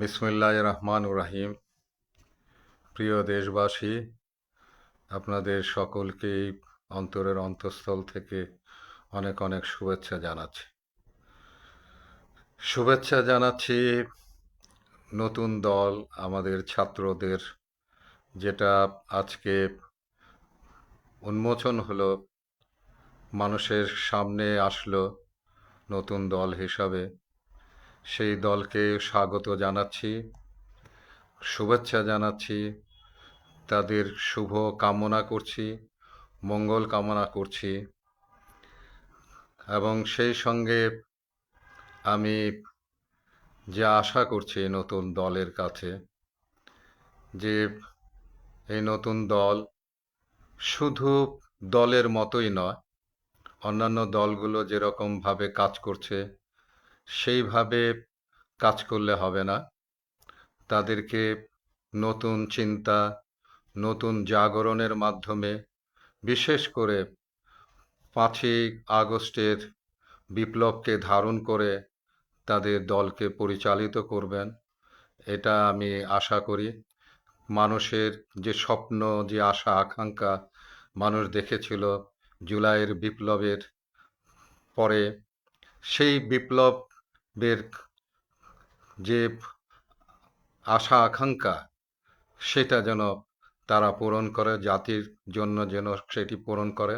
বিসমুল্লাহ রহমান রাহিম প্রিয় দেশবাসী, আপনাদের সকলকেই অন্তরের অন্তঃস্থল থেকে অনেক অনেক শুভেচ্ছা জানাচ্ছি। শুভেচ্ছা জানাচ্ছি নতুন দল, আমাদের ছাত্রদের, যেটা আজকে উন্মোচন হলো, মানুষের সামনে আসলো নতুন দল হিসাবে। সেই দলকে স্বাগত জানাচ্ছি, শুভেচ্ছা জানাচ্ছি, তাদের শুভ কামনা করছি, মঙ্গল কামনা করছি। এবং সেই সঙ্গে আমি যে আশা করছি নতুন দলের কাছে, যে এই নতুন দল শুধু দলের মতোই নয়, অন্যান্য দলগুলো যেরকমভাবে কাজ করছে সেইভাবে কাজ করলে হবে না। তাদেরকে নতুন চিন্তা, নতুন জাগরণের মাধ্যমে বিশেষ করে পাঁচই আগস্টের বিপ্লবকে ধারণ করে তাদের দলকে পরিচালিত করবেন, এটা আমি আশা করি। মানুষের যে স্বপ্ন, যে আশা, আকাঙ্ক্ষা মানুষ দেখেছিল জুলাইয়ের বিপ্লবের পরে, সেই বিপ্লবের যে আশা আকাঙ্ক্ষা, সেটা যেন তারা পূরণ করে, জাতির জন্য যেন সেটি পূরণ করে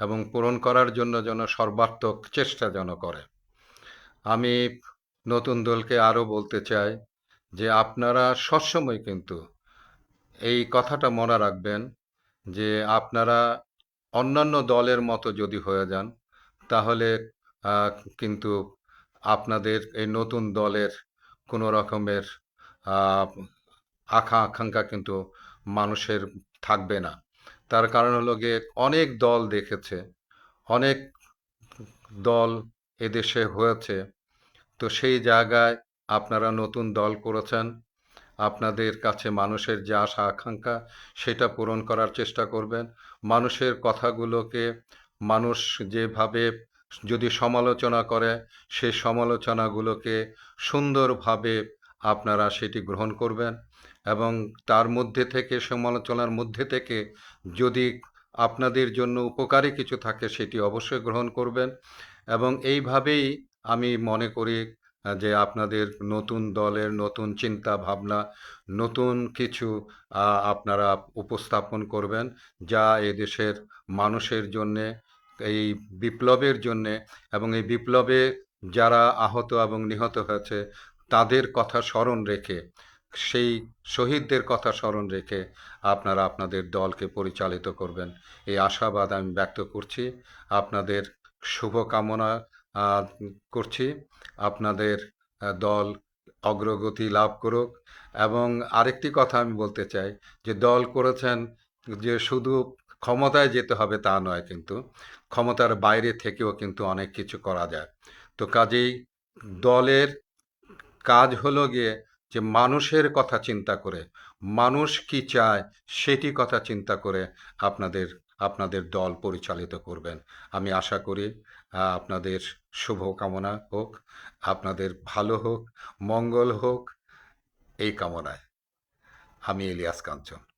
এবং পূরণ করার জন্য যেন সর্বাত্মক চেষ্টা যেন করে। আমি নতুন দলকে আরও বলতে চাই যে আপনারা সবসময় কিন্তু এই কথাটা মনে রাখবেন যে আপনারা অন্যান্য দলের মতো যদি হয়ে যান, তাহলে কিন্তু আপনাদের এই নতুন দলের কোনো রকমের আখা আকাঙ্ক্ষা কিন্তু মানুষের থাকবে না। তার কারণ হলো গিয়ে অনেক দল দেখেছে, অনেক দল এদেশে হয়েছে। তো সেই জায়গায় আপনারা নতুন দল করেছেন, আপনাদের কাছে মানুষের যে আশা আকাঙ্ক্ষা সেটা পূরণ করার চেষ্টা করবেন। মানুষের কথাগুলোকে মানুষ যেভাবে যদি সমালোচনা করে, সে সমালোচনাগুলোকে সুন্দরভাবে আপনারা সেটি গ্রহণ করবেন এবং তার মধ্যে থেকে, সমালোচনার মধ্যে থেকে যদি আপনাদের জন্য উপকারী কিছু থাকে, সেটি অবশ্যই গ্রহণ করবেন। এবং এইভাবেই আমি মনে করি যে আপনাদের নতুন দলের নতুন চিন্তা ভাবনা, নতুন কিছু আপনারা উপস্থাপন করবেন যা এদেশের মানুষের জন্যে এই বিপ্লবের জন্যে এবং এই বিপ্লবে যারা আহত এবং নিহত হয়েছে, তাদের কথা স্মরণ রেখে, সেই শহীদদের কথা স্মরণ রেখে আপনারা আপনাদের দলকে পরিচালিত করবেন। এই আশাবাদ আমি ব্যক্ত করছি। আপনাদের শুভকামনা করছি। আপনাদের দল অগ্রগতি লাভ করুক। এবং আরেকটি কথা আমি বলতে চাই, যে দল করেছেন যে শুধু ক্ষমতায় যেতে হবে তা নয় কিন্তু। ক্ষমতার বাইরে থেকেও কিন্তু অনেক কিছু করা যায়। তো কাজেই দলের কাজ হলো গিয়ে যে মানুষের কথা চিন্তা করে, মানুষ কি চায় সেটি কথা চিন্তা করে আপনাদের আপনাদের দল পরিচালিত করবেন। আমি আশা করি আপনাদের শুভ কামনা হোক, আপনাদের ভালো হোক, মঙ্গল হোক, এই কামনায়। আমি ইলিয়াস কাঞ্চন।